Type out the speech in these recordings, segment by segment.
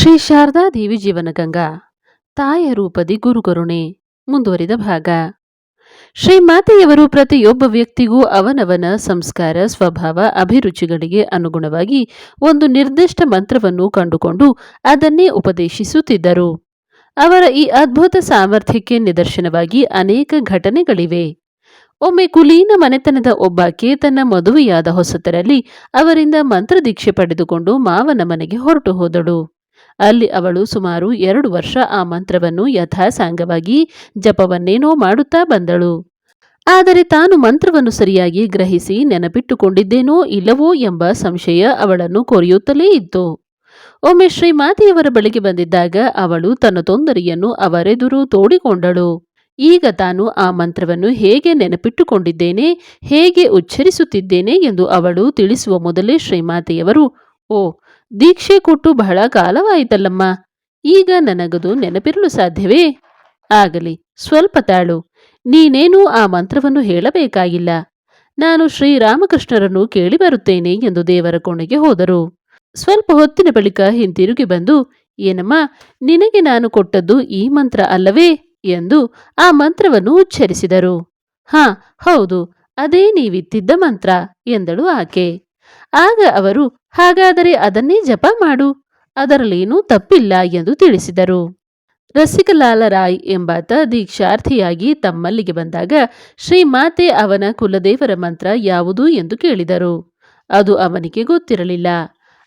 ಶ್ರೀ ಶಾರದಾ ದೇವಿ ಜೀವನಗಂಗಾ ತಾಯ ರೂಪದಿ ಗುರುಕರುಣೆ ಮುಂದುವರಿದ ಭಾಗ. ಶ್ರೀಮಾತೆಯವರು ಪ್ರತಿಯೊಬ್ಬ ವ್ಯಕ್ತಿಗೂ ಅವನವನ ಸಂಸ್ಕಾರ, ಸ್ವಭಾವ, ಅಭಿರುಚಿಗಳಿಗೆ ಅನುಗುಣವಾಗಿ ಒಂದು ನಿರ್ದಿಷ್ಟ ಮಂತ್ರವನ್ನು ಕಂಡುಕೊಂಡು ಅದನ್ನೇ ಉಪದೇಶಿಸುತ್ತಿದ್ದರು. ಅವರ ಈ ಅದ್ಭುತ ಸಾಮರ್ಥ್ಯಕ್ಕೆ ನಿದರ್ಶನವಾಗಿ ಅನೇಕ ಘಟನೆಗಳಿವೆ. ಒಮ್ಮೆ ಕುಲೀನ ಮನೆತನದ ಒಬ್ಬಾಕೆ ತನ್ನ ಮದುವೆಯಾದ ಹೊಸತರಲ್ಲಿ ಅವರಿಂದ ಮಂತ್ರದೀಕ್ಷೆ ಪಡೆದುಕೊಂಡು ಮಾವನ ಮನೆಗೆ ಹೊರಟು ಹೋದಳು. ಅಲ್ಲಿ ಅವಳು ಸುಮಾರು ಎರಡು ವರ್ಷ ಆ ಮಂತ್ರವನ್ನು ಯಥಾಸಾಂಗವಾಗಿ ಜಪವನ್ನೇನೋ ಮಾಡುತ್ತಾ ಬಂದಳು. ಆದರೆ ತಾನು ಮಂತ್ರವನ್ನು ಸರಿಯಾಗಿ ಗ್ರಹಿಸಿ ನೆನಪಿಟ್ಟುಕೊಂಡಿದ್ದೇನೋ ಇಲ್ಲವೋ ಎಂಬ ಸಂಶಯ ಅವಳನ್ನು ಕೊರೆಯುತ್ತಲೇ ಇತ್ತು. ಒಮ್ಮೆ ಶ್ರೀಮಾತೆಯವರ ಬಳಿಗೆ ಬಂದಿದ್ದಾಗ ಅವಳು ತನ್ನ ತೊಂದರೆಯನ್ನು ಅವರೆದುರು ತೋಡಿಕೊಂಡಳು. ಈಗ ತಾನು ಆ ಮಂತ್ರವನ್ನು ಹೇಗೆ ನೆನಪಿಟ್ಟುಕೊಂಡಿದ್ದೇನೆ, ಹೇಗೆ ಉಚ್ಚರಿಸುತ್ತಿದ್ದೇನೆ ಎಂದು ಅವಳು ತಿಳಿಸುವ ಮೊದಲೇ ಶ್ರೀಮಾತೆಯವರು, ಓ ದೀಕ್ಷೆ ಕೊಟ್ಟು ಬಹಳ ಕಾಲವಾಯಿತಲ್ಲಮ್ಮ. ಈಗ ನನಗದು ನೆನಪಿರಲು ಸಾಧ್ಯವೇ? ಆಗಲಿ, ಸ್ವಲ್ಪ ತಾಳು. ನೀನೇನೂ ಆ ಮಂತ್ರವನ್ನು ಹೇಳಬೇಕಾಗಿಲ್ಲ. ನಾನು ಶ್ರೀರಾಮಕೃಷ್ಣರನ್ನು ಕೇಳಿ ಬರುತ್ತೇನೆ ಎಂದು ದೇವರ ಕೋಣೆಗೆ ಹೋದರು. ಸ್ವಲ್ಪ ಹೊತ್ತಿನ ಬಳಿಕ ಹಿಂತಿರುಗಿ ಬಂದು, ಏನಮ್ಮ, ನಿನಗೆ ನಾನು ಕೊಟ್ಟದ್ದು ಈ ಮಂತ್ರ ಅಲ್ಲವೇ? ಎಂದು ಆ ಮಂತ್ರವನ್ನು ಉಚ್ಚರಿಸಿದರು. ಹಾ, ಹೌದು, ಅದೇ ನೀವಿತ್ತಿದ್ದ ಮಂತ್ರ, ಎಂದಳು ಆಕೆ. ಆಗ ಅವರು, ಹಾಗಾದರೆ ಅದನ್ನೇ ಜಪ ಮಾಡು, ಅದರಲ್ಲೇನೂ ತಪ್ಪಿಲ್ಲ ಎಂದು ತಿಳಿಸಿದರು. ರಸಿಕಲಾಲ ರಾಯ್ ಎಂಬಾತ ದೀಕ್ಷಾರ್ಥಿಯಾಗಿ ತಮ್ಮಲ್ಲಿಗೆ ಬಂದಾಗ ಶ್ರೀಮಾತೆ ಅವನ ಕುಲದೇವರ ಮಂತ್ರ ಯಾವುದು ಎಂದು ಕೇಳಿದರು. ಅದು ಅವನಿಗೆ ಗೊತ್ತಿರಲಿಲ್ಲ.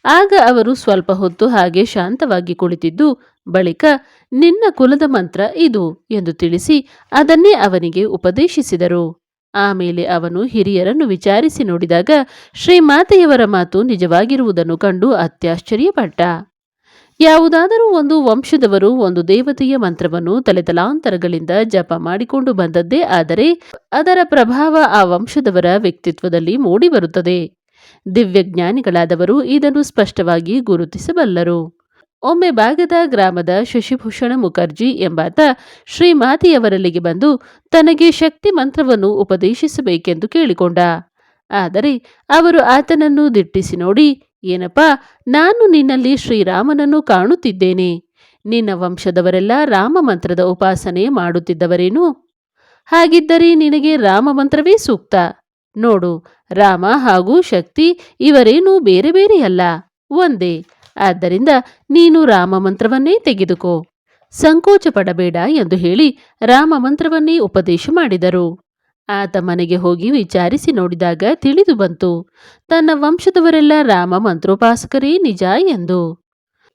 ಆಗ ಅವರು ಸ್ವಲ್ಪ ಹೊತ್ತು ಹಾಗೆ ಶಾಂತವಾಗಿ ಕುಳಿತಿದ್ದು, ಬಳಿಕ, ನಿನ್ನ ಕುಲದ ಮಂತ್ರ ಇದು ಎಂದು ತಿಳಿಸಿ ಅದನ್ನೇ ಅವನಿಗೆ ಉಪದೇಶಿಸಿದರು. ಆಮೇಲೆ ಅವನು ಹಿರಿಯರನ್ನು ವಿಚಾರಿಸಿ ನೋಡಿದಾಗ ಶ್ರೀಮಾತೆಯವರ ಮಾತು ನಿಜವಾಗಿರುವುದನ್ನು ಕಂಡು ಅತ್ಯಾಶ್ಚರ್ಯಪಟ್ಟ. ಯಾವುದಾದರೂ ಒಂದು ವಂಶದವರು ಒಂದು ದೇವತೆಯ ಮಂತ್ರವನ್ನು ತಲೆತಲಾಂತರಗಳಿಂದ ಜಪ ಮಾಡಿಕೊಂಡು ಬಂದದ್ದೇ ಆದರೆ ಅದರ ಪ್ರಭಾವ ಆ ವಂಶದವರ ವ್ಯಕ್ತಿತ್ವದಲ್ಲಿ ಮೂಡಿಬರುತ್ತದೆ. ದಿವ್ಯಜ್ಞಾನಿಗಳಾದವರು ಇದನ್ನು ಸ್ಪಷ್ಟವಾಗಿ ಗುರುತಿಸಬಲ್ಲರು. ಒಮ್ಮೆ ಭಾಗದ ಗ್ರಾಮದ ಶಶಿಭೂಷಣ ಮುಖರ್ಜಿ ಎಂಬಾತ ಶ್ರೀಮಾತೆಯವರಲ್ಲಿಗೆ ಬಂದು ತನಗೆ ಶಕ್ತಿ ಮಂತ್ರವನ್ನು ಉಪದೇಶಿಸಬೇಕೆಂದು ಕೇಳಿಕೊಂಡ. ಆದರೆ ಅವರು ಆತನನ್ನು ದಿಟ್ಟಿಸಿ ನೋಡಿ, ಏನಪ್ಪ, ನಾನು ನಿನ್ನಲ್ಲಿ ಶ್ರೀರಾಮನನ್ನು ಕಾಣುತ್ತಿದ್ದೇನೆ. ನಿನ್ನ ವಂಶದವರೆಲ್ಲ ರಾಮ ಮಂತ್ರದ ಉಪಾಸನೆ ಮಾಡುತ್ತಿದ್ದವರೇನು? ಹಾಗಿದ್ದರೆ ನಿನಗೆ ರಾಮ ಮಂತ್ರವೇ ಸೂಕ್ತ. ನೋಡು, ರಾಮ ಹಾಗೂ ಶಕ್ತಿ ಇವರೇನೂ ಬೇರೆ ಬೇರೆಯಲ್ಲ. ಒಂದೇ ಆದ್ದರಿಂದ ನೀನು ರಾಮ ಮಂತ್ರವನ್ನೇ ತೆಗೆದುಕೋ. ಸಂಕೋಚ ಪಡಬೇಡ ಎಂದು ಹೇಳಿ ರಾಮ ಮಂತ್ರವನ್ನೇ ಉಪದೇಶ ಮಾಡಿದರು. ಆತ ಮನೆಗೆ ಹೋಗಿ ವಿಚಾರಿಸಿ ನೋಡಿದಾಗ ತಿಳಿದು ಬಂತು, ತನ್ನ ವಂಶದವರೆಲ್ಲ ರಾಮ ಮಂತ್ರೋಪಾಸಕರೇ ನಿಜ ಎಂದು.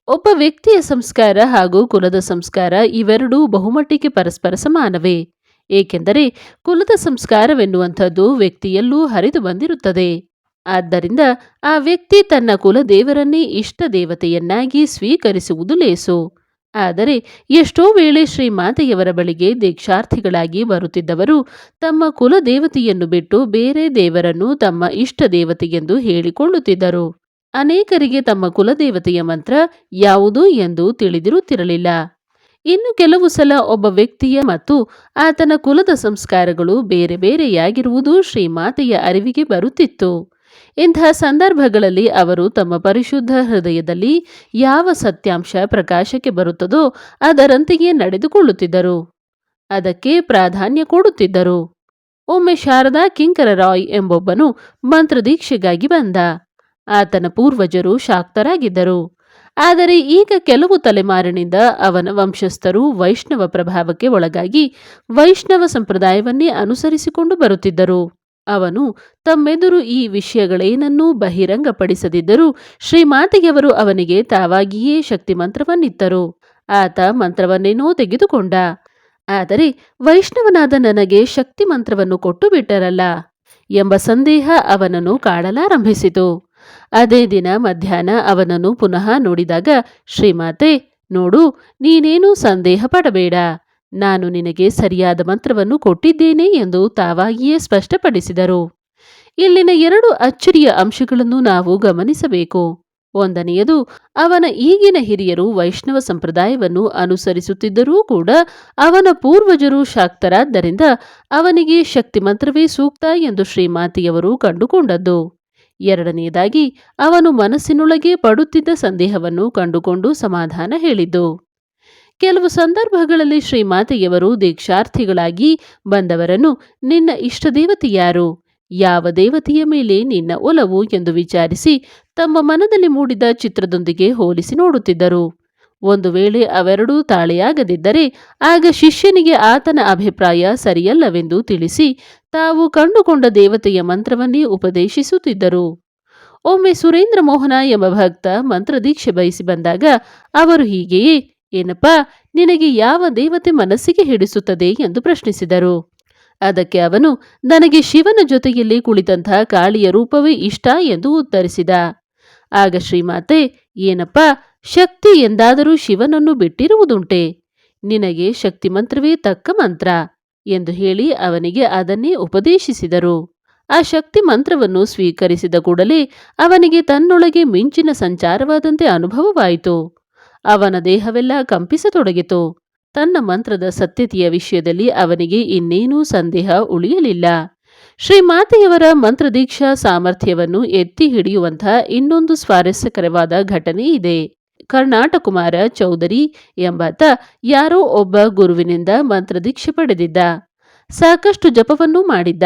ಒಬ್ಬ ವ್ಯಕ್ತಿಯ ಸಂಸ್ಕಾರ ಹಾಗೂ ಕುಲದ ಸಂಸ್ಕಾರ ಇವೆರಡೂ ಬಹುಮಟ್ಟಿಗೆ ಪರಸ್ಪರ ಸಮಾನವೇ, ಏಕೆಂದರೆ ಕುಲದ ಸಂಸ್ಕಾರವೆನ್ನುವಂಥದ್ದು ವ್ಯಕ್ತಿಯಲ್ಲೂ ಹರಿದು ಬಂದಿರುತ್ತದೆ. ಆದ್ದರಿಂದ ಆ ವ್ಯಕ್ತಿ ತನ್ನ ಕುಲದೇವರನ್ನೇ ಇಷ್ಟ ದೇವತೆಯನ್ನಾಗಿ ಸ್ವೀಕರಿಸುವುದು ಲೇಸು. ಆದರೆ ಎಷ್ಟೋ ವೇಳೆ ಶ್ರೀಮಾತೆಯವರ ಬಳಿಗೆ ದೀಕ್ಷಾರ್ಥಿಗಳಾಗಿ ಬರುತ್ತಿದ್ದವರು ತಮ್ಮ ಕುಲದೇವತೆಯನ್ನು ಬಿಟ್ಟು ಬೇರೆ ದೇವರನ್ನು ತಮ್ಮ ಇಷ್ಟ ದೇವತೆಯೆಂದು ಹೇಳಿಕೊಳ್ಳುತ್ತಿದ್ದರು. ಅನೇಕರಿಗೆ ತಮ್ಮ ಕುಲದೇವತೆಯ ಮಂತ್ರ ಯಾವುದು ಎಂದು ತಿಳಿದಿರುತ್ತಿರಲಿಲ್ಲ. ಇನ್ನು ಕೆಲವು ಸಲ ಒಬ್ಬ ವ್ಯಕ್ತಿಯ ಮತ್ತು ಆತನ ಕುಲದ ಸಂಸ್ಕಾರಗಳು ಬೇರೆ ಬೇರೆಯಾಗಿರುವುದು ಶ್ರೀಮಾತೆಯ ಅರಿವಿಗೆ ಬರುತ್ತಿತ್ತು. ಇಂಥ ಸಂದರ್ಭಗಳಲ್ಲಿ ಅವರು ತಮ್ಮ ಪರಿಶುದ್ಧ ಹೃದಯದಲ್ಲಿ ಯಾವ ಸತ್ಯಾಂಶ ಪ್ರಕಾಶಕ್ಕೆ ಬರುತ್ತದೋ ಅದರಂತೆಯೇ ನಡೆದುಕೊಳ್ಳುತ್ತಿದ್ದರು. ಅದಕ್ಕೆ ಪ್ರಾಧಾನ್ಯ ಕೊಡುತ್ತಿದ್ದರು. ಒಮ್ಮೆ ಶಾರದಾ ಕಿಂಕರ ರಾಯ್ ಎಂಬೊಬ್ಬನು ಮಂತ್ರದೀಕ್ಷೆಗಾಗಿ ಬಂದ. ಆತನ ಪೂರ್ವಜರು ಶಾಕ್ತರಾಗಿದ್ದರು. ಆದರೆ ಈಗ ಕೆಲವು ತಲೆಮಾರಿನಿಂದ ಅವನ ವಂಶಸ್ಥರು ವೈಷ್ಣವ ಪ್ರಭಾವಕ್ಕೆ ಒಳಗಾಗಿ ವೈಷ್ಣವ ಸಂಪ್ರದಾಯವನ್ನೇ ಅನುಸರಿಸಿಕೊಂಡು ಬರುತ್ತಿದ್ದರು. ಅವನು ತಮ್ಮೆದುರು ಈ ವಿಷಯಗಳೇನನ್ನೂ ಬಹಿರಂಗಪಡಿಸದಿದ್ದರೂ ಶ್ರೀಮಾತೆಯವರು ಅವನಿಗೆ ತಾವಾಗಿಯೇ ಶಕ್ತಿ ಮಂತ್ರವನ್ನಿತ್ತರು ಆತ ಮಂತ್ರವನ್ನೇನೋ ತೆಗೆದುಕೊಂಡ. ಆದರೆ ವೈಷ್ಣವನಾದ ನನಗೆ ಶಕ್ತಿ ಮಂತ್ರವನ್ನು ಕೊಟ್ಟು ಬಿಟ್ಟರಲ್ಲ ಎಂಬ ಸಂದೇಹ ಅವನನ್ನು ಕಾಡಲಾರಂಭಿಸಿತು. ಅದೇ ದಿನ ಮಧ್ಯಾಹ್ನ ಅವನನ್ನು ಪುನಃ ನೋಡಿದಾಗ ಶ್ರೀಮಾತೆ, ನೋಡು, ನೀನೇನೂ ಸಂದೇಹ ಪಡಬೇಡ ನಾನು ನಿನಗೆ ಸರಿಯಾದ ಮಂತ್ರವನ್ನು ಕೊಟ್ಟಿದ್ದೇನೆ ಎಂದು ತಾವಾಗಿಯೇ ಸ್ಪಷ್ಟಪಡಿಸಿದರು. ಇಲ್ಲಿನ ಎರಡು ಅಚ್ಚರಿಯ ಅಂಶಗಳನ್ನು ನಾವು ಗಮನಿಸಬೇಕು. ಒಂದನೆಯದು, ಅವನ ಈಗಿನ ಹಿರಿಯರು ವೈಷ್ಣವ ಸಂಪ್ರದಾಯವನ್ನು ಅನುಸರಿಸುತ್ತಿದ್ದರೂ ಕೂಡ ಅವನ ಪೂರ್ವಜರು ಶಾಕ್ತರಾದ್ದರಿಂದ ಅವನಿಗೆ ಶಕ್ತಿ ಮಂತ್ರವೇ ಸೂಕ್ತ ಎಂದು ಶ್ರೀಮಾತಿಯವರು ಕಂಡುಕೊಂಡದ್ದು. ಎರಡನೆಯದಾಗಿ, ಅವನು ಮನಸ್ಸಿನೊಳಗೆ ಪಡುತ್ತಿದ್ದ ಸಂದೇಹವನ್ನು ಕಂಡುಕೊಂಡು ಸಮಾಧಾನ ಹೇಳಿದ್ದು. ಕೆಲವು ಸಂದರ್ಭಗಳಲ್ಲಿ ಶ್ರೀಮಾತೆಯವರು ದೀಕ್ಷಾರ್ಥಿಗಳಾಗಿ ಬಂದವರನ್ನು ನಿನ್ನ ಇಷ್ಟದೇವತೆ ಯಾರು? ಯಾವ ದೇವತೆಯ ಮೇಲೆ ನಿನ್ನ ಒಲವು ಎಂದು ವಿಚಾರಿಸಿ ತಮ್ಮ ಮನದಲ್ಲಿ ಮೂಡಿದ ಚಿತ್ರದೊಂದಿಗೆ ಹೋಲಿಸಿ ನೋಡುತ್ತಿದ್ದರು. ಒಂದು ವೇಳೆ ಅವೆರಡೂ ತಾಳೆಯಾಗದಿದ್ದರೆ ಆಗ ಶಿಷ್ಯನಿಗೆ ಆತನ ಅಭಿಪ್ರಾಯ ಸರಿಯಲ್ಲವೆಂದು ತಿಳಿಸಿ ತಾವು ಕಂಡುಕೊಂಡ ದೇವತೆಯ ಮಂತ್ರವನ್ನೇ ಉಪದೇಶಿಸುತ್ತಿದ್ದರು. ಒಮ್ಮೆ ಸುರೇಂದ್ರ ಮೋಹನ ಎಂಬ ಭಕ್ತ ಮಂತ್ರದೀಕ್ಷೆ ಬಯಸಿ ಬಂದಾಗ ಅವರು ಹೀಗೆಯೇ ಏನಪ್ಪ, ನಿನಗೆ ಯಾವ ದೇವತೆ ಮನಸ್ಸಿಗೆ ಹಿಡಿಸುತ್ತದೆ ಎಂದು ಪ್ರಶ್ನಿಸಿದರು. ಅದಕ್ಕೆ ಅವನು, ನನಗೆ ಶಿವನ ಜೊತೆಯಲ್ಲಿ ಕುಳಿತಂತಹ ಕಾಳಿಯ ರೂಪವೇ ಇಷ್ಟ ಎಂದು ಉತ್ತರಿಸಿದ. ಆಗ ಶ್ರೀಮಾತೆ, ಏನಪ್ಪ, ಶಕ್ತಿ ಎಂದಾದರೂ ಶಿವನನ್ನು ಬಿಟ್ಟಿರುವುದುಂಟೆ? ನಿನಗೆ ಶಕ್ತಿ ಮಂತ್ರವೇ ತಕ್ಕ ಮಂತ್ರ ಎಂದು ಹೇಳಿ ಅವನಿಗೆ ಅದನ್ನೇ ಉಪದೇಶಿಸಿದರು. ಆ ಶಕ್ತಿ ಮಂತ್ರವನ್ನು ಸ್ವೀಕರಿಸಿದ ಕೂಡಲೇ ಅವನಿಗೆ ತನ್ನೊಳಗೆ ಮಿಂಚಿನ ಸಂಚಾರವಾದಂತೆ ಅನುಭವವಾಯಿತು. ಅವನ ದೇಹವೆಲ್ಲ ಕಂಪಿಸತೊಡಗಿತು. ತನ್ನ ಮಂತ್ರದ ಸತ್ಯತೆಯ ವಿಷಯದಲ್ಲಿ ಅವನಿಗೆ ಇನ್ನೇನೂ ಸಂದೇಹ ಉಳಿಯಲಿಲ್ಲ. ಶ್ರೀಮಾತೆಯವರ ಮಂತ್ರದೀಕ್ಷಾ ಸಾಮರ್ಥ್ಯವನ್ನು ಎತ್ತಿ ಹಿಡಿಯುವಂತಹ ಇನ್ನೊಂದು ಸ್ವಾರಸ್ಯಕರವಾದ ಘಟನೆ ಇದೆ. ಕರ್ನಾಟಕುಮಾರ ಚೌಧರಿ ಎಂಬಾತ ಯಾರೋ ಒಬ್ಬ ಗುರುವಿನಿಂದ ಮಂತ್ರದೀಕ್ಷೆ ಪಡೆದಿದ್ದ. ಸಾಕಷ್ಟು ಜಪವನ್ನೂ ಮಾಡಿದ್ದ.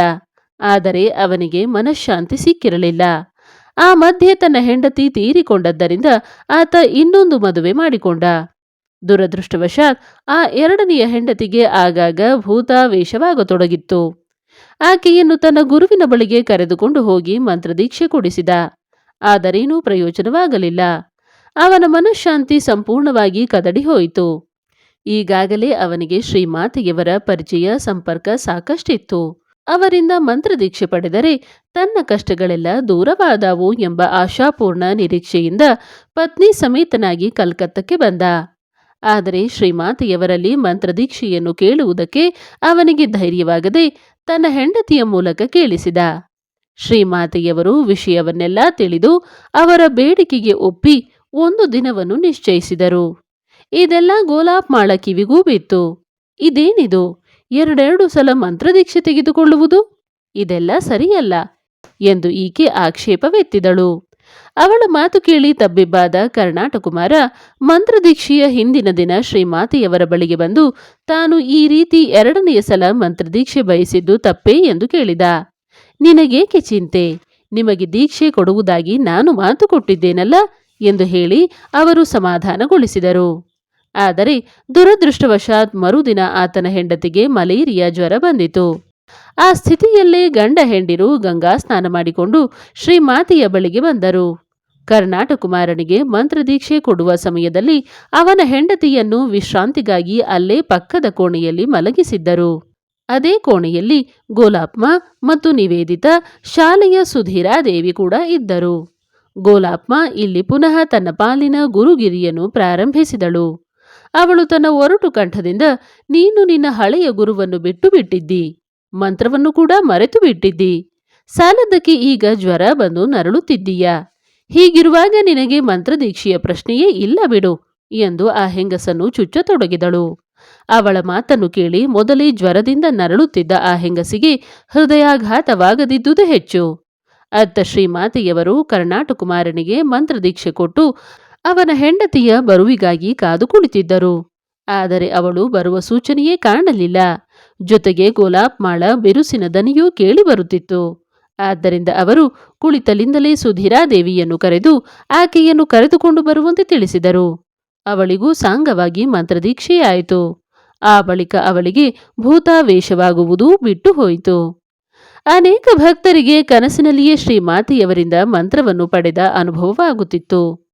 ಆದರೆ ಅವನಿಗೆ ಮನಃಶಾಂತಿ ಸಿಕ್ಕಿರಲಿಲ್ಲ. ಆ ಮಧ್ಯೆ ತನ್ನ ಹೆಂಡತಿ ತೀರಿಕೊಂಡದ್ದರಿಂದ ಆತ ಇನ್ನೊಂದು ಮದುವೆ ಮಾಡಿಕೊಂಡ. ದುರದೃಷ್ಟವಶಾತ್ ಆ ಎರಡನೆಯ ಹೆಂಡತಿಗೆ ಆಗಾಗ ಭೂತಾವೇಶವಾಗತೊಡಗಿತ್ತು. ಆಕೆಯನ್ನು ತನ್ನ ಗುರುವಿನ ಬಳಿಗೆ ಕರೆದುಕೊಂಡು ಹೋಗಿ ಮಂತ್ರದೀಕ್ಷೆ ಕೊಡಿಸಿದ. ಆದರೇನೂ ಪ್ರಯೋಜನವಾಗಲಿಲ್ಲ. ಅವನ ಮನಃಶಾಂತಿ ಸಂಪೂರ್ಣವಾಗಿ ಕದಡಿ ಹೋಯಿತು. ಈಗಾಗಲೇ ಅವನಿಗೆ ಶ್ರೀಮಾತೆಯವರ ಪರಿಚಯ ಸಂಪರ್ಕ ಸಾಕಷ್ಟಿತ್ತು. ಅವರಿಂದ ಮಂತ್ರದೀಕ್ಷೆ ಪಡೆದರೆ ತನ್ನ ಕಷ್ಟಗಳೆಲ್ಲ ದೂರವಾದವು ಎಂಬ ಆಶಾಪೂರ್ಣ ನಿರೀಕ್ಷೆಯಿಂದ ಪತ್ನಿ ಸಮೇತನಾಗಿ ಕಲ್ಕತ್ತಕ್ಕೆ ಬಂದ. ಆದರೆ ಶ್ರೀಮಾತೆಯವರಲ್ಲಿ ಮಂತ್ರದೀಕ್ಷೆಯನ್ನು ಕೇಳುವುದಕ್ಕೆ ಅವನಿಗೆ ಧೈರ್ಯವಾಗದೆ ತನ್ನ ಹೆಂಡತಿಯ ಮೂಲಕ ಕೇಳಿಸಿದ. ಶ್ರೀಮಾತೆಯವರು ವಿಷಯವನ್ನೆಲ್ಲ ತಿಳಿದು ಅವರ ಬೇಡಿಕೆಗೆ ಒಪ್ಪಿ ಒಂದು ದಿನವನ್ನು ನಿಶ್ಚಯಿಸಿದರು. ಇದೆಲ್ಲ ಗೋಲಾಪ್ ಮಾಳ ಕಿವಿಗೂ ಬಿತ್ತು. ಇದೇನಿದು? ಎರಡೆರಡು ಸಲ ಮಂತ್ರದೀಕ್ಷೆ ತೆಗೆದುಕೊಳ್ಳುವುದು? ಇದೆಲ್ಲ ಸರಿಯಲ್ಲ ಎಂದು ಈಕೆ ಆಕ್ಷೇಪವೆತ್ತಿದಳು. ಅವಳ ಮಾತು ಕೇಳಿ ತಬ್ಬಿಬ್ಬಾದ ಕರ್ನಾಟಕುಮಾರ ಮಂತ್ರದೀಕ್ಷೆಯ ಹಿಂದಿನ ದಿನ ಶ್ರೀಮಾತೆಯವರ ಬಳಿಗೆ ಬಂದು ತಾನು ಈ ರೀತಿ ಎರಡನೆಯ ಸಲ ಮಂತ್ರದೀಕ್ಷೆ ಬಯಸಿದ್ದು ತಪ್ಪೇ ಎಂದು ಕೇಳಿದ. ನಿನಗೇಕೆ ಚಿಂತೆ? ನಿಮಗೆ ದೀಕ್ಷೆ ಕೊಡುವುದಾಗಿ ನಾನು ಮಾತು ಕೊಟ್ಟಿದ್ದೇನಲ್ಲ? ಎಂದು ಹೇಳಿ ಅವರು ಸಮಾಧಾನಗೊಳಿಸಿದರು. ಆದರೆ ದುರದೃಷ್ಟವಶಾತ್ ಮರುದಿನ ಆತನ ಹೆಂಡತಿಗೆ ಮಲೇರಿಯಾ ಜ್ವರ ಬಂದಿತು. ಆ ಸ್ಥಿತಿಯಲ್ಲೇ ಗಂಡ ಹೆಂಡಿರು ಗಂಗಾ ಸ್ನಾನ ಮಾಡಿಕೊಂಡು ಶ್ರೀಮಾತೆಯ ಬಳಿಗೆ ಬಂದರು. ಕರ್ನಾಟಕುಮಾರನಿಗೆ ಮಂತ್ರದೀಕ್ಷೆ ಕೊಡುವ ಸಮಯದಲ್ಲಿ ಅವನ ಹೆಂಡತಿಯನ್ನು ವಿಶ್ರಾಂತಿಗಾಗಿ ಅಲ್ಲೇ ಪಕ್ಕದ ಕೋಣೆಯಲ್ಲಿ ಮಲಗಿಸಿದ್ದರು. ಅದೇ ಕೋಣೆಯಲ್ಲಿ ಗೋಲಾಪ್ಮ ಮತ್ತು ನಿವೇದಿತ ಶಾಲೆಯ ಸುಧೀರಾದೇವಿ ಕೂಡ ಇದ್ದರು. ಗೋಲಾಪ್ಮ ಇಲ್ಲಿ ಪುನಃ ತನ್ನ ಪಾಲಿನ ಗುರುಗಿರಿಯನ್ನು ಪ್ರಾರಂಭಿಸಿದಳು. ಅವಳು ತನ್ನ ಒರಟು ಕಂಠದಿಂದ, ನೀನು ನಿನ್ನ ಹಳೆಯ ಗುರುವನ್ನು ಬಿಟ್ಟು ಬಿಟ್ಟಿದ್ದಿ ಮಂತ್ರವನ್ನು ಕೂಡ ಮರೆತು ಬಿಟ್ಟಿದ್ದಿ ಸಾಲದಕ್ಕೆ ಈಗ ಜ್ವರ ಬಂದು ನರಳುತ್ತಿದ್ದೀಯಾ? ಹೀಗಿರುವಾಗ ನಿನಗೆ ಮಂತ್ರದೀಕ್ಷೆಯ ಪ್ರಶ್ನೆಯೇ ಇಲ್ಲ ಬಿಡು, ಎಂದು ಆ ಹೆಂಗಸನ್ನು ಚುಚ್ಚತೊಡಗಿದಳು. ಅವಳ ಮಾತನ್ನು ಕೇಳಿ ಮೊದಲೇ ಜ್ವರದಿಂದ ನರಳುತ್ತಿದ್ದ ಆ ಹೆಂಗಸಿಗೆ ಹೃದಯಾಘಾತವಾಗದಿದ್ದುದು ಹೆಚ್ಚು. ಅತ್ತ ಶ್ರೀಮಾತೆಯವರು ಕರ್ನಾಟಕುಮಾರನಿಗೆ ಮಂತ್ರದೀಕ್ಷೆ ಕೊಟ್ಟು ಅವನ ಹೆಂಡತಿಯ ಬರುವಿಗಾಗಿ ಕಾದು ಕುಳಿತಿದ್ದರು. ಆದರೆ ಅವಳು ಬರುವ ಸೂಚನೆಯೇ ಕಾಣಲಿಲ್ಲ. ಜೊತೆಗೆ ಗೋಲಾಪ್ಮಾಳ ಬಿರುಸಿನ ದನಿಯೂ ಕೇಳಿಬರುತ್ತಿತ್ತು ಆದ್ದರಿಂದ ಅವರು ಕುಳಿತಲಿಂದಲೇ ಸುಧೀರಾದೇವಿಯನ್ನು ಕರೆದು ಆಕೆಯನ್ನು ಕರೆದುಕೊಂಡು ಬರುವಂತೆ ತಿಳಿಸಿದರು. ಅವಳಿಗೂ ಸಾಂಗವಾಗಿ ಮಂತ್ರದೀಕ್ಷೆಯಾಯಿತು ಆ ಬಳಿಕ ಅವಳಿಗೆ ಭೂತಾವೇಶವಾಗುವುದು ಬಿಟ್ಟು ಹೋಯಿತು. ಅನೇಕ ಭಕ್ತರಿಗೆ ಕನಸಿನಲ್ಲಿಯೇ ಶ್ರೀಮಾತೆಯವರಿಂದ ಮಂತ್ರವನ್ನು ಪಡೆದ ಅನುಭವವಾಗುತ್ತಿತ್ತು.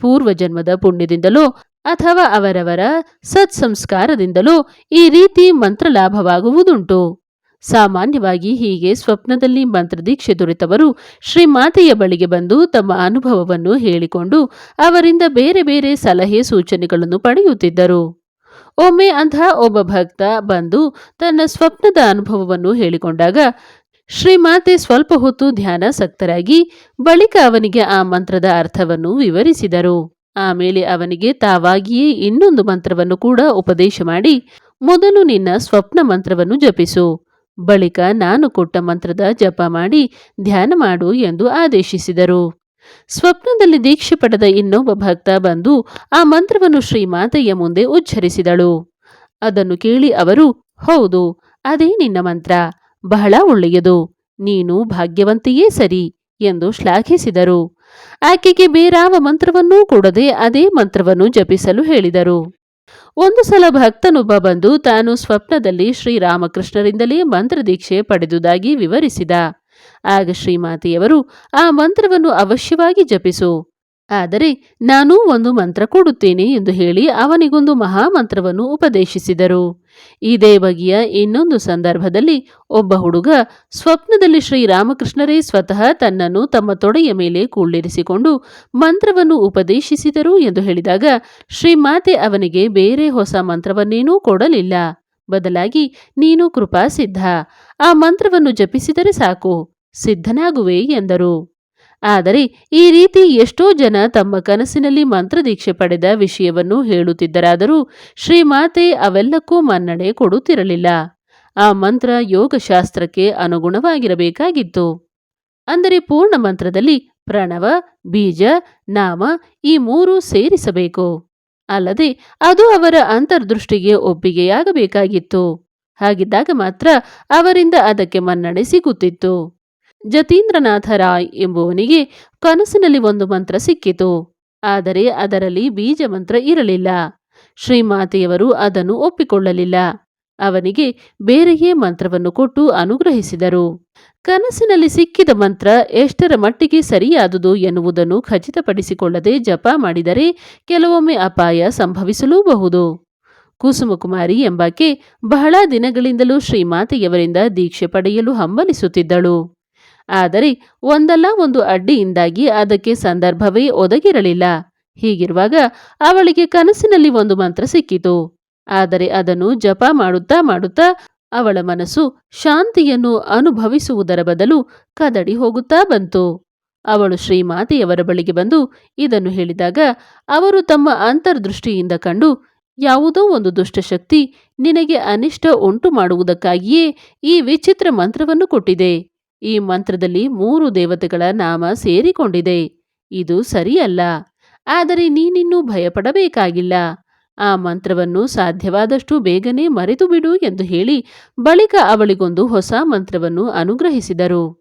ಪೂರ್ವಜನ್ಮದ ಪುಣ್ಯದಿಂದಲೋ ಅಥವಾ ಅವರವರ ಸತ್ಸಂಸ್ಕಾರದಿಂದಲೋ ಈ ರೀತಿ ಮಂತ್ರ ಲಾಭವಾಗುವುದುಂಟು ಸಾಮಾನ್ಯವಾಗಿ ಹೀಗೆ ಸ್ವಪ್ನದಲ್ಲಿ ಮಂತ್ರದೀಕ್ಷೆ ದೊರೆತವರು ಶ್ರೀಮಾತೆಯ ಬಳಿಗೆ ಬಂದು ತಮ್ಮ ಅನುಭವವನ್ನು ಹೇಳಿಕೊಂಡು ಅವರಿಂದ ಬೇರೆ ಬೇರೆ ಸಲಹೆ ಸೂಚನೆಗಳನ್ನು ಪಡೆಯುತ್ತಿದ್ದರು. ಒಮ್ಮೆ ಅಂತಹ ಒಬ್ಬ ಭಕ್ತ ಬಂದು ತನ್ನ ಸ್ವಪ್ನದ ಅನುಭವವನ್ನು ಹೇಳಿಕೊಂಡಾಗ ಶ್ರೀಮಾತೆ ಸ್ವಲ್ಪ ಹೊತ್ತು ಧ್ಯಾನಾಸಕ್ತರಾಗಿ ಬಳಿಕ ಅವನಿಗೆ ಆ ಮಂತ್ರದ ಅರ್ಥವನ್ನು ವಿವರಿಸಿದರು. ಆಮೇಲೆ ಅವನಿಗೆ ತಾವಾಗಿಯೇ ಇನ್ನೊಂದು ಮಂತ್ರವನ್ನು ಕೂಡ ಉಪದೇಶ ಮಾಡಿ ಮೊದಲು ನಿನ್ನ ಸ್ವಪ್ನ ಮಂತ್ರವನ್ನು ಜಪಿಸು. ಬಳಿಕ ನಾನು ಕೊಟ್ಟ ಮಂತ್ರದ ಜಪ ಮಾಡಿ ಧ್ಯಾನ ಮಾಡು ಎಂದು ಆದೇಶಿಸಿದರು. ಸ್ವಪ್ನದಲ್ಲಿ ದೀಕ್ಷೆ ಪಡೆದ ಇನ್ನೊಬ್ಬ ಭಕ್ತ ಬಂದು ಆ ಮಂತ್ರವನ್ನು ಶ್ರೀಮಾತೆಯ ಮುಂದೆ ಉಚ್ಚರಿಸಿದಳು. ಅದನ್ನು ಕೇಳಿ ಅವರು, ಹೌದು, ಅದೇ ನಿನ್ನ ಮಂತ್ರ. ಬಹಳ ಒಳ್ಳೆಯದು. ನೀನು ಭಾಗ್ಯವಂತೆಯೇ ಸರಿ ಎಂದು ಶ್ಲಾಘಿಸಿದರು. ಆಕೆಗೆ ಬೇರಾವ ಮಂತ್ರವನ್ನೂ ಕೊಡದೆ ಅದೇ ಮಂತ್ರವನ್ನು ಜಪಿಸಲು ಹೇಳಿದರು. ಒಂದು ಸಲ ಭಕ್ತನೊಬ್ಬ ಬಂದು ತಾನು ಸ್ವಪ್ನದಲ್ಲಿ ಶ್ರೀರಾಮಕೃಷ್ಣರಿಂದಲೇ ಮಂತ್ರದೀಕ್ಷೆ ಪಡೆದುದಾಗಿ ವಿವರಿಸಿದ. ಆಗ ಶ್ರೀಮಾತೆಯವರು ಆ ಮಂತ್ರವನ್ನು ಅವಶ್ಯವಾಗಿ ಜಪಿಸು. ಆದರೆ ನಾನೂ ಒಂದು ಮಂತ್ರ ಕೊಡುತ್ತೇನೆ ಎಂದು ಹೇಳಿ ಅವನಿಗೊಂದು ಮಹಾಮಂತ್ರವನ್ನು ಉಪದೇಶಿಸಿದರು. ಇದೇ ಬಗೆಯ ಇನ್ನೊಂದು ಸಂದರ್ಭದಲ್ಲಿ ಒಬ್ಬ ಹುಡುಗ ಸ್ವಪ್ನದಲ್ಲಿ ಶ್ರೀರಾಮಕೃಷ್ಣರೇ ಸ್ವತಃ ತನ್ನನ್ನು ತಮ್ಮ ತೊಡೆಯ ಮೇಲೆ ಕೂಳ್ಳಿರಿಸಿಕೊಂಡು ಮಂತ್ರವನ್ನು ಉಪದೇಶಿಸಿದರು ಎಂದು ಹೇಳಿದಾಗ ಶ್ರೀಮಾತೆ ಅವನಿಗೆ ಬೇರೆ ಹೊಸ ಮಂತ್ರವನ್ನೇನೂ ಕೊಡಲಿಲ್ಲ. ಬದಲಾಗಿ ನೀನು ಕೃಪಾ ಸಿದ್ಧ ಆ ಮಂತ್ರವನ್ನು ಜಪಿಸಿದರೆ ಸಾಕು. ಸಿದ್ಧನಾಗುವೆ ಎಂದರು. ಆದರೆ ಈ ರೀತಿ ಎಷ್ಟೋ ಜನ ತಮ್ಮ ಕನಸಿನಲ್ಲಿ ಮಂತ್ರದೀಕ್ಷೆ ಪಡೆದ ವಿಷಯವನ್ನು ಹೇಳುತ್ತಿದ್ದರಾದರೂ ಶ್ರೀಮಾತೆ ಅವೆಲ್ಲಕ್ಕೂ ಮನ್ನಣೆ ಕೊಡುತ್ತಿರಲಿಲ್ಲ. ಆ ಮಂತ್ರ ಯೋಗಶಾಸ್ತ್ರಕ್ಕೆ ಅನುಗುಣವಾಗಿರಬೇಕಾಗಿತ್ತು. ಅಂದರೆ ಪೂರ್ಣ ಮಂತ್ರದಲ್ಲಿ ಪ್ರಣವ, ಬೀಜ, ನಾಮ ಈ ಮೂರು ಸೇರಿಸಬೇಕು. ಅಲ್ಲದೆ ಅದು ಅವರ ಅಂತರ್ದೃಷ್ಟಿಗೆ ಒಪ್ಪಿಗೆಯಾಗಬೇಕಾಗಿತ್ತು. ಹಾಗಿದ್ದಾಗ ಮಾತ್ರ ಅವರಿಂದ ಅದಕ್ಕೆ ಮನ್ನಣೆ ಸಿಗುತ್ತಿತ್ತು. ಜತೀಂದ್ರನಾಥ ರಾಯ್ ಎಂಬುವನಿಗೆ ಕನಸಿನಲ್ಲಿ ಒಂದು ಮಂತ್ರ ಸಿಕ್ಕಿತು. ಆದರೆ ಅದರಲ್ಲಿ ಬೀಜ ಮಂತ್ರ ಇರಲಿಲ್ಲ. ಶ್ರೀಮಾತೆಯವರು ಅದನ್ನು ಒಪ್ಪಿಕೊಳ್ಳಲಿಲ್ಲ. ಅವನಿಗೆ ಬೇರೆಯೇ ಮಂತ್ರವನ್ನು ಕೊಟ್ಟು ಅನುಗ್ರಹಿಸಿದರು. ಕನಸಿನಲ್ಲಿ ಸಿಕ್ಕಿದ ಮಂತ್ರ ಎಷ್ಟರ ಮಟ್ಟಿಗೆ ಸರಿಯಾದುದು ಎನ್ನುವುದನ್ನು ಖಚಿತಪಡಿಸಿಕೊಳ್ಳದೆ ಜಪ ಮಾಡಿದರೆ ಕೆಲವೊಮ್ಮೆ ಅಪಾಯ ಸಂಭವಿಸಲೂಬಹುದು. ಕುಸುಮಕುಮಾರಿ ಎಂಬಾಕೆ ಬಹಳ ದಿನಗಳಿಂದಲೂ ಶ್ರೀಮಾತೆಯವರಿಂದ ದೀಕ್ಷೆ ಪಡೆಯಲು ಹಂಬಲಿಸುತ್ತಿದ್ದಳು. ಆದರೆ ಒಂದಲ್ಲ ಒಂದು ಅಡ್ಡಿಯಿಂದಾಗಿ ಅದಕ್ಕೆ ಸಂದರ್ಭವೇ ಒದಗಿರಲಿಲ್ಲ. ಹೀಗಿರುವಾಗ ಅವಳಿಗೆ ಕನಸಿನಲ್ಲಿ ಒಂದು ಮಂತ್ರ ಸಿಕ್ಕಿತು. ಆದರೆ ಅದನ್ನು ಜಪ ಮಾಡುತ್ತಾ ಮಾಡುತ್ತಾ ಅವಳ ಮನಸ್ಸು ಶಾಂತಿಯನ್ನು ಅನುಭವಿಸುವುದರ ಬದಲು ಕದಡಿ ಹೋಗುತ್ತಾ ಬಂತು. ಅವಳು ಶ್ರೀಮಾತೆಯವರ ಬಳಿಗೆ ಬಂದು ಇದನ್ನು ಹೇಳಿದಾಗ ಅವರು ತಮ್ಮ ಅಂತರ್ದೃಷ್ಟಿಯಿಂದ ಕಂಡು, ಯಾವುದೋ ಒಂದು ದುಷ್ಟಶಕ್ತಿ ನಿನಗೆ ಅನಿಷ್ಟ ಉಂಟು ಮಾಡುವುದಕ್ಕಾಗಿಯೇ ಈ ವಿಚಿತ್ರ ಮಂತ್ರವನ್ನು ಕೊಟ್ಟಿದೆ. ಈ ಮಂತ್ರದಲ್ಲಿ ಮೂರು ದೇವತೆಗಳ ನಾಮ ಸೇರಿಕೊಂಡಿದೆ. ಇದು ಸರಿಯಲ್ಲ. ಆದರೆ ನೀನಿನ್ನೂ ಭಯಪಡಬೇಕಾಗಿಲ್ಲ. ಆ ಮಂತ್ರವನ್ನು ಸಾಧ್ಯವಾದಷ್ಟು ಬೇಗನೆ ಮರೆತು ಬಿಡು ಎಂದು ಹೇಳಿ ಬಳಿಕ ಅವಳಿಗೊಂದು ಹೊಸ ಮಂತ್ರವನ್ನು ಅನುಗ್ರಹಿಸಿದರು.